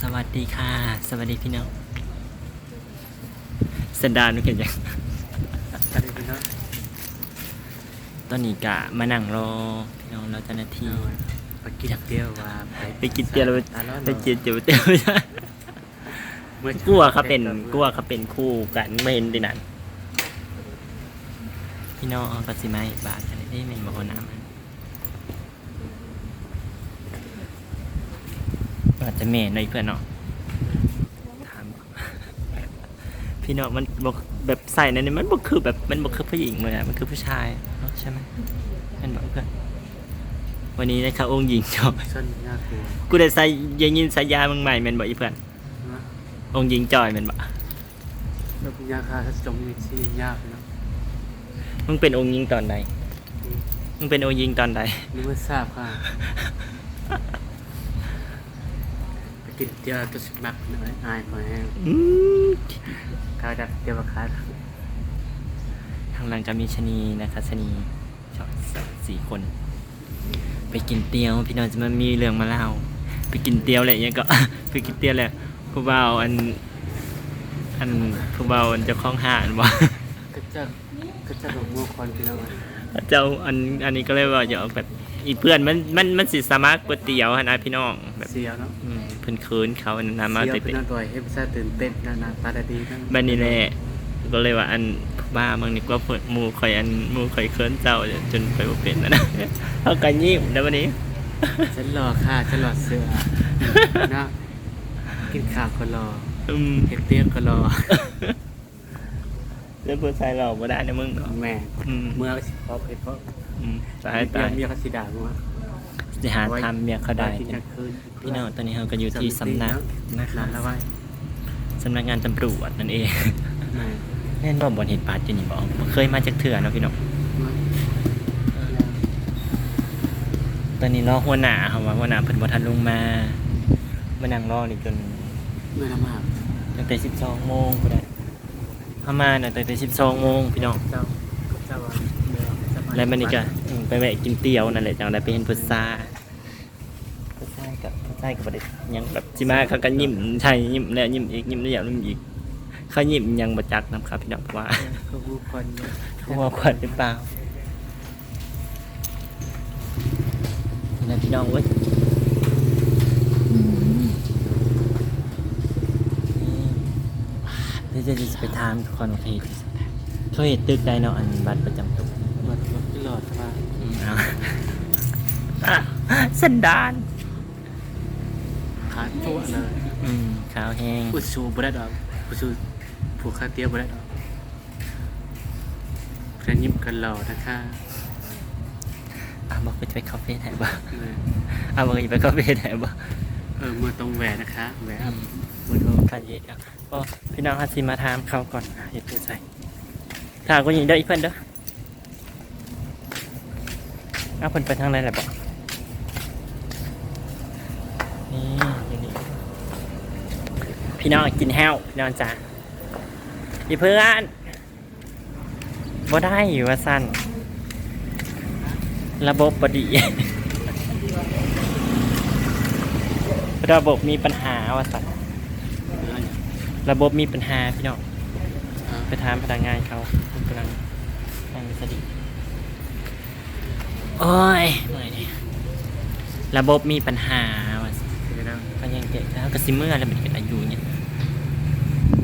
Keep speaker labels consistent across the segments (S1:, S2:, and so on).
S1: สวัสดีค่ะ สวัสดีพี่น้องสันดานไม่เห็นยัง
S2: อะไรกันเนาะ
S1: ตอนนี้กะมานั่งรอพี่น้องรอเจ้าหน้าที่
S2: ไปกินเตี้ยวว่า
S1: ไปกินเตี๋ยวแล้ว
S2: ตาล้อ
S1: ไปกินเตี๋ยวเตี๋ยวไม่ใช่
S2: เมื่อก
S1: ลัวเขาเป็นกลัวเขาเป็นคู่กันไม่เห็นดินั่นพี่น้องเอากระสิมาอีกบาทอะไรได้ไม่มาคนน้ำมัน อาจจะแม่หน่อยเพื่อนเนาะถามพี่น้องมันบอกแบบใส่ในนี้มันบอกคือแบบมันบอกคือผู้หญิงเลยอะมันคือผู้ชายเนาะใช่ไหมเป็นบอกเพื่อนวันนี้นะครับองค์หญิงจอย
S2: ส้นน่ากลัว
S1: กูได้ใส่ยังยินสายยามึงใหม่แมันบอกอีเพื่อน
S2: นะ
S1: องค์หญิงจอยแมันบอก
S2: แล้วยาคาถ้าจงมีชียากเนาะ
S1: มึงเป็นองค์หญิงตอนใด
S2: อืม
S1: มึงเป็นองค์หญิงตอนใด
S2: นึกว่าทราบค่ะไป กินเตี้ยวตัวสมักหน่อยอายมาแห้ง
S1: อืม
S2: ข้าวดักเตี้ยวคา
S1: ข้างหลังจะมีชะนีนะคะชะนีชอบสี่คน ไปกินเตียว พี่น้องจะมามีเรื่องมาเล่า ไปกินเตียวแหละยังก็ ไปกินเตียวแหละผู้บ่าวอัน อันผู้บ่าวอันเจ้าของห้างว่า
S2: ก็จะก็จะหลงมัวควันพี่น้อง
S1: เจ้าอันอันนี้ก็เลยว่าอย่าเอาแบบอีเพื่อนมันมันมันสิสามารถก๋วยเตี๋ยวฮะนะพี่น้องแบบ
S2: เสียวเนาะ
S1: อืม เพิ่นคืนเขาอันนั้นมา
S2: เสียว
S1: เต็
S2: พี่
S1: ม
S2: น้องตัวให้พิซซ่าตื่นเต้นนานาตาดีนะ
S1: ๆบันนี้แหละก็เลยว่าอันบ้าบางนี่ก็เพิ่นหมู่ข่อยอันหมู่ข่อยเคินเจ้าจนไปบ่เป็นนะนะเขาก็ยิ้มแล้ววันนี้
S2: ฉันรอค่ะฉันรอเสือนะกินข้าวก็รอ
S1: อืม
S2: เฮ็ดเตี้ยวก็รอ
S1: แล้วผู้ชายเราบ่ได้นะมึงเนาะ
S2: แม่
S1: อืม
S2: เมื่อสิพอเฮ็ดพอ
S1: อืมตายตาย
S2: เมียเขาสิด่ามึงว่า
S1: สิหาทำเมียเขาได้
S2: กินกลางคืน
S1: พี่น้องตอนนี้เราก็อยู่ที่สำนักนะคะ
S2: นานแล้วไว้
S1: สำนักงานตำรวจนั่นเอง
S2: แม่
S1: แน่นบ่บ่เห็นปาดอยู่นี่บ่บ่เคยมาจากเถื่อเนาะพี่น้องตอนนี้รอหัวหน้าเขาว่าหัวหน้าเพิ่นบ่ทันลงมามานั่งรอนี่จน
S2: เมื่อละมาก
S1: ตั้งแต่12โมงพุ่นน่ะเฮามาน่ะตั้งแต่12โมงพี่น้อง
S2: เจ้าเจ้าเมื่อจะมา
S1: แล้วมันนี่ก็อืมไปแวะกินเตี๋ยวนั่นแหละจังได้ไปเห็นพุทราพุทรา กับพุทรากับบ่ได้หยังแบบสิมาเขาก็ยิ้มใช่ยิ้มแล้วยิ้มอีกยิ้มแล้วยิ้มอีก เขายิ้มยังบ่จักนํครับพี่น้องเพราะว่า
S2: เขาพูดคน
S1: เขาว่าขวัญหรือเปล่านี่นะพี่น้องเว้ยนี่เดี๋ยวจะไปถามคอนเทนต์เขาเห็นตึกได้เนาะอันบัตรประจำตัว
S2: มันมันตลอดว่า
S1: อืมเอาอะสันดาน
S2: ขาตัวเลย
S1: อืมขาวแห้ง
S2: อุดสูบ่ได้ดอกอุดสูผูกคาเตี้ยวบ่ได้ดอกเพื่อนยิ้มกันหล่อนะคะ
S1: อะบอกไปไปคาเฟ่ไหนบ้าง
S2: แม่
S1: อะบอกไปคาเฟ่ไหนบ้าง
S2: เออเมื่อตรงแหวนนะคะแหวน
S1: อืมมันก็ขัดเย็นอะก็พี่น้องฮัสซิมาถามเขาก่อนอะอย่าเพิ่งใส่ถามก็ยิงได้อีกเพื่อนเด้อเอาเพิ่นไปทางไหนแหละบอก นี่นี่พี่น้องกินแห้วพี่น้องจ้าอีเพื่อนบ่ได้อยู่ว่าสั้นระบบบดี ระบบมีปัญหาว่าสันระบบมีปัญหาพี่น้องไปถามพนักงานเขากำลังนั่งสติโอ้ยระบบมีปัญหา ว่ะสิก็ยังเด็กแล้วก็ซิเมื่อแล้วมันเป็นอายุเนี่ย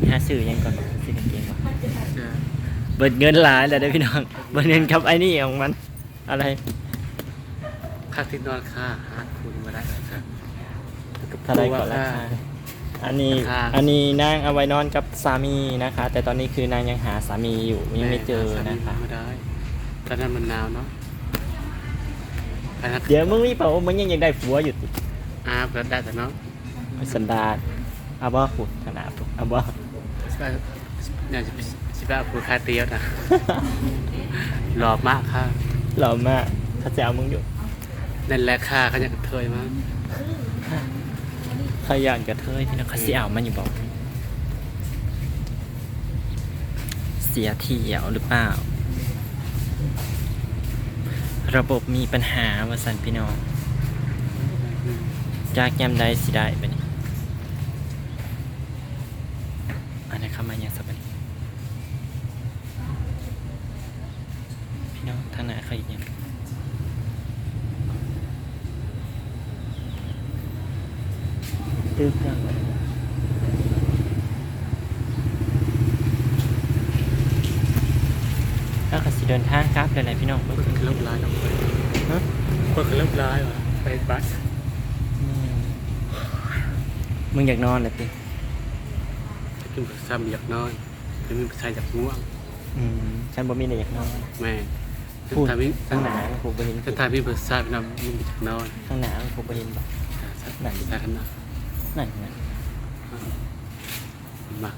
S1: หาสื่อยังก่อนสิกางเกงวะเบิดเงินหลายแล้วได้อพี่น้องเบิดเงินครับไอ้นี่ของมัน อะไร
S2: ค่าที่นอนค่าหาคุณมาได้เลยครับ
S1: เท่าไรก่อนราคาอันนี้
S2: ราคา
S1: อันนี้นางเอาไว้นอนกับสามีนะคะ แต่ตอนนี้คือนางยังหาสามีอยู่ยังไม่เจอนะคะ
S2: ไม่ได้ตอนนั้นมันหนาวเนาะพนัก
S1: เดี๋ยวมึงมีเปล่าว่ามึงยังยังได้ผัวอยู่ติ
S2: อาบก็ได้แต่เนาะ
S1: สันดานอาบ่ขุดขนาดอาบ่
S2: สิบเนี่ยสิบสิบแบบผูกคาเตี้ยวนะหล่อมากค่ะ
S1: หล่อมากเขาจะเอามึงอยู่
S2: นั่นแหละค่ะเขาอยากกระเทยมาก
S1: เขาอยากกระเทยพี่น้องเขาสิเอามันอยู่บอกเสียเที่ยวหรือเปล่า ระบบมีปัญหาวาสันพี่น้อง จากยามใดสิได้ไปนี่อันนี้เข้ามาอย่างสบายพี่น้องทางไหนเขาอีกอย่างตึกจังแล้วก็สิเดินทางกลับเลยแหละพี่น้อง
S2: คนคือเริ่มร้ายแล้ว
S1: ฮะ
S2: คนคือเริ่มร้ายว่ะไปบัส
S1: อืม มึงอยากนอนเหรอติ
S2: กินซ้ำอยากนอนจะมีชายอยากง่วง
S1: อืมฉันบ่มีอะไรอยากนอน
S2: แม่
S1: พูด
S2: ถ้ามี
S1: ข้างหนาผูกบริน
S2: ถ้ามีเบอร์ซ่าพี่น้องมีอยากนอน
S1: ข้างหนาผูกบรินบอก
S2: ไหนใช่ขนาด
S1: นั่นนะ
S2: มา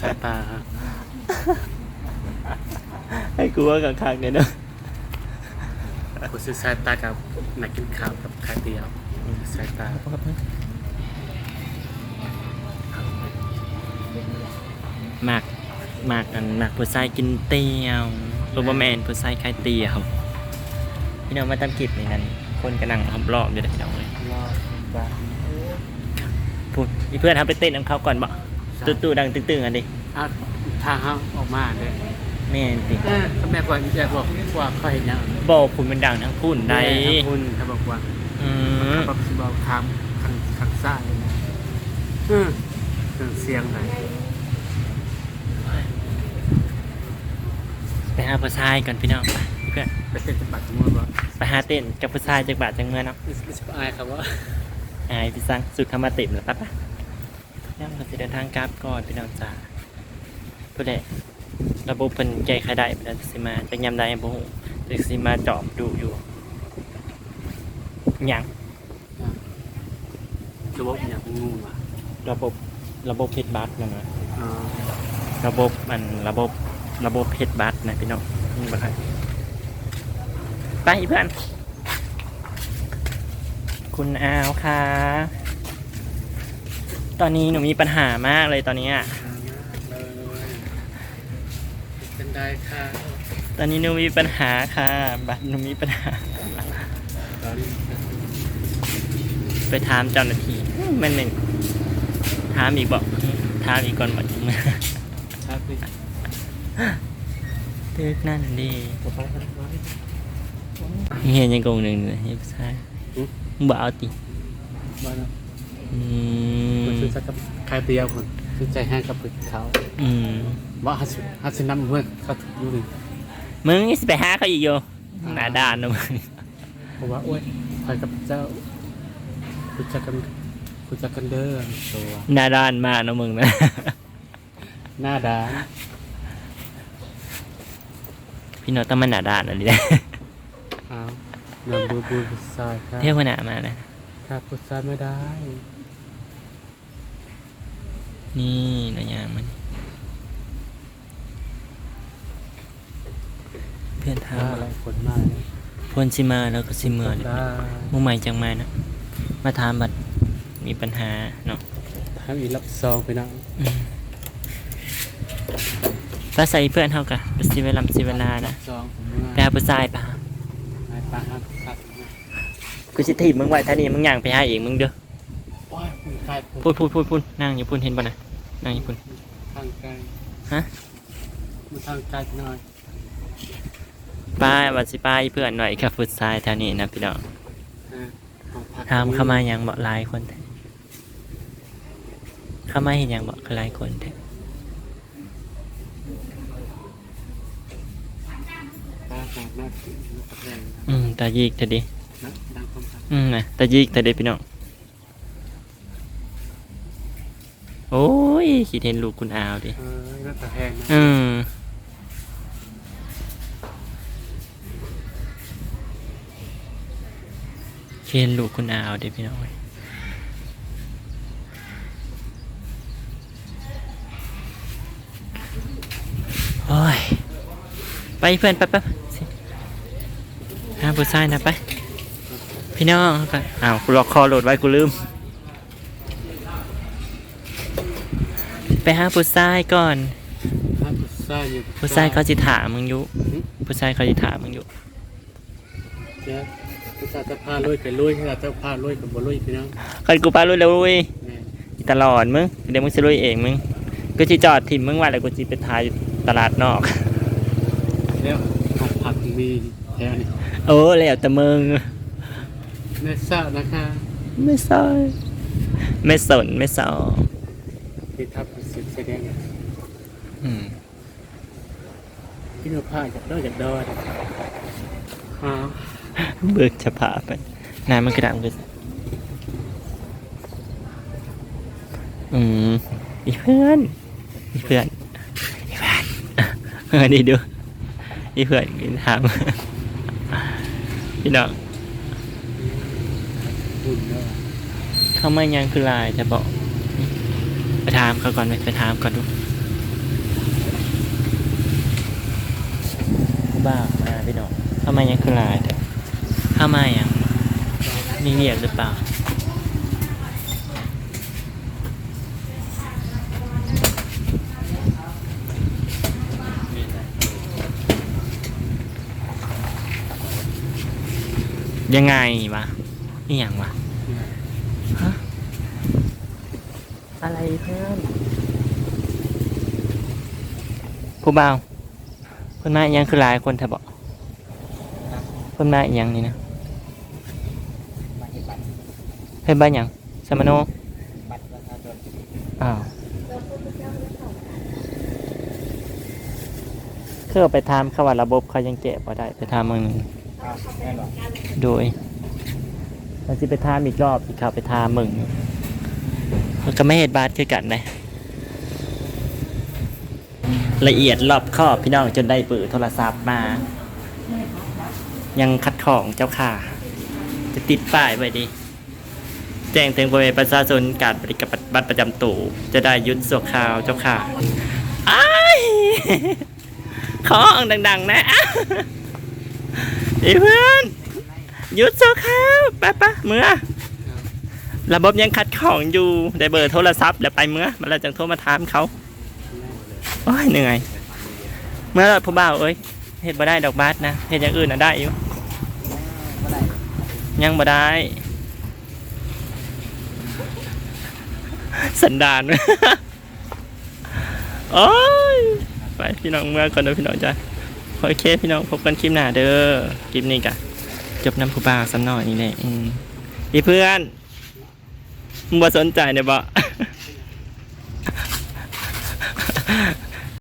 S2: สายตาฮะ
S1: ให้กูว่ากับข้างเนี่ยเนอะ
S2: ผมซื้อสายตากับนักกินข้าวกับคาเดียวสายตา
S1: มากมากอันมากผู้ชายกินเตียวรูบแมนผู้ชายขายเตียวพี่น้องมาตามคลิปนี่นั่นคนกำลังรอบๆอยู่เลยพี่น้องเลย
S2: รอบ้า
S1: พูดมีเพื่อนทำไปเต้นของเขาก่อนบ่ตู้ตู้ดังตึ้งๆอันดิ
S2: อะทางเขาออกมาเลย
S1: แม่นติ
S2: เออแม่กว่าแม่บอกว่าเขาเห็นยัง
S1: บอกคุณมันดังทั้งพุ่นใด
S2: คุณเขาบอกว่า
S1: อืม
S2: เขาบอกคำคันคันซ่าเลยนะเออเครื่องเสียงไหน
S1: ไปหาผู้ชายก่อนพี่น้องไปเพื่อน
S2: ไปเต้นจังหวัดมั่วบ่
S1: ไปหาเต้นกับผู้ชายจากบาทจากเมืองเนาะ
S2: ไม่ใช่อายครับว่า
S1: อายพี่สังสุดคำมาเต็มแล้วปะปะยังเราจะเดินทางกลับก่อนพี่น้องจ๋าผู้ใดระบบเป็นใจใครได้เป็นสิมาจะยำได้บ่ฮู้จะสิมาจอบดูอยู่หยัง
S2: ระบบอย่างงูอะ
S1: ระบบระบบเพชรบัตรนะนะ
S2: อ๋อ
S1: ระบบมันระบบ ระบบเพชรบัตรนะพี่น้องนี่บ่ครับไปเพื่อน คุณอาวค่ะ ตอนนี้หนูมีปัญหามากเลยตอนนี้อะ
S2: เลยเป็นได้ค่ะ
S1: ตอนนี้หนูมีปัญหาค่ะ บัตรหนูมีปัญหา
S2: ตอนนี้
S1: ไปถามเจ้าหน้าที่อืมมันหนึ่งถามอีกบอกถามอีกก่อนบอกจังมา
S2: ครับพี่
S1: ตึกนั่นดี
S2: ต่อไปครับน้อย
S1: เฮียยังโกงหนึ่งเลยเฮ้ยผู้ชายมึงบ่เอาติ
S2: บ้านเรา
S1: อืม
S2: มันซื้อสักกับใครเดียวคนซื้อใจแห้งกับพึ่งเขา
S1: อืม
S2: ว่าฮัสฮัสน้ำเพื่อนเขาอยู่นี่
S1: มึงนี่สิไปหาเขาอีกโยหน้าด้านนะมึง
S2: เพราะว่าโอ้ยคอยกับเจ้าคุณจักกันคุณจักกันเด้อตัว
S1: หน้าด้านมากนะมึงนะ
S2: หน้าด้าน
S1: พี่น้องต้องมาหน้าด้านอะไร
S2: อ้าวนำบูบูบุษายครับ
S1: เที่ยวหน้ามานะ
S2: ครับบุษายไม่ได้
S1: นี่หน้อยางมัน เพื่อนถาม
S2: ถ้า
S1: ว่า
S2: อะไรคนมาเนี่ย
S1: พวนสิมาแล้วก็สิเมื่อเลย
S2: ได้
S1: มึงใหม่จังมานะมาถามบัดมีปัญหาเนาะ
S2: ทำอีกรับซองไปนะ
S1: อืม ภาษาเพื่อนเท่ากันสิเวลาสิเวลานะ
S2: ซองผม
S1: ไปหาผู้ชายปะ
S2: ไอ้ปลาครับครับ
S1: กูสิถีบมึงไว้ท่านี้มึงย่างไปหาเองมึงเด้อ
S2: โอ้ยคุณกายผม
S1: พูดพูดพูดพูดนั่งอยู่พูดเห็นปะนะนั่งอยู่พูด
S2: ทางไกล
S1: ฮะ
S2: มาทางไกลหน่อย
S1: ป้ายวัดสิป้ายเพื่อนหน่อยกับผู้ชายท่านี้นะพี่น้อง
S2: อ่าของพัก
S1: ถามเข้ามายังบอกหลายคนแท้เข้ามาเห็นยังบอกหลายคนแท้
S2: ปลาหางหน้าขึ้นตะแคง
S1: อืมตายีกเถอะดิ
S2: นะดังความพัก
S1: อืมนะตายีกเถอะดิพี่น้องโอ้ยคิดเห็นลูกคุณอาวดิ
S2: เออหน้าตะแคงนะ
S1: อืมเคนลูกคุณอาวเด็พี่น้องเอ้ยโอ้ย ไปเพื่อนไปไป สิหาผู้ชายนะไป พี่น้องไปอ้าวกูล็อกคอโหลดไว้กูลืม ไปหาผู้ชายก่อน
S2: ถ้าผู้ชายอยู่
S1: ผู้ชายเขาจิถามมึงอยู่ผู้ชายเขาจิถามมึงอยู่
S2: เจ้าผู้ชายจะพาลุยกับลุยถ้าจะพาลุยกับบ่ลุยพี่น้อง
S1: คันกูปาลุยแล้วเว้ย
S2: แม่
S1: จิตลอดมึงเดี๋ยวมึงสิลุยเองมึงกูสิจอดถิ่มมึงไว้แล้วกูสิไปถ่ายอยู่ตลาดนอก
S2: แล้วของผักมี แถวนี้
S1: โอ้แล้วแต่มึง
S2: เนซ่านะคะ
S1: ไม่ใช่ไม่สนไม่สอ
S2: ที่ทับสิบแสดง
S1: อืม
S2: ที่เราผ้าจากดอยจากดอยอ๋อ
S1: เบิกจะพาไปน้ำมันกระดังกันอืมอีเพื่อนอีเพื่อนอีเพื่อนเออนี่ดูอีเพื่อนกินทาง พี่น้องเขาไม่ยังคือลายจะบอกไปถามเขาก่อนไหมไปถามก่อนดูบ้ามาพี่น้องเขาไม่ยังคือลายแต่เขาไม่ยังมีเหยียบหรือเปล่า ยังไงวะนี่อย่างวะอะไรเพื่อนผู้บ่าวคนมาอีกอยังคือหลายคนเธอบอกคนมาอีกอยังนี่นะเพื่อนบ้านหยังสมโนอ้าวคือเอาไปทำเขาว่าระบบเขายังเก็บพอได้ไปทำมึง โดยเราจะไปทำอีกรอบอีกเขาวไปทำมึงก็ไม่เห็นบาดคือกันนะละเอียดรอบคอบพี่น้องจนได้ปิดโทรศัพท์มา ยังคัดของเจ้าค่ะ จะติดป้ายไว้ดิแจ้งถึงบริเวณประชาชนการบริการบัตรประจำตู่จะได้ยุดสวคราวเจ้าค่ะอ้ายของดัง ๆ นะ อีเพื่อนหยุดสัวคาวไปปะเมื่อ ระบบยังคัดของอยู่ได้เบอร์โทรศัพท์แล้วไปเมื่อมาแล้วจังโทรมาถามเขาโอ้ยเหนื่อยเมื่อผู้บ่าวเอ้ยเฮ็ดบ่ได้ดอกบาสนะเฮ็ดอย่างอื่นน่ะได้อยู่ยังบ่ได้ สันดานโอ้ยไปพี่น้องเมื่อก่อนเด้อพี่น้องจ้ะ โอเคพี่น้องพบกันคลิปหน้าเด้อคลิปนี้กะจบน้ำผู้บ่าวสักหน่อยนี่แหละอีเพื่อนมึงบ่สนใจเนี่ยบ่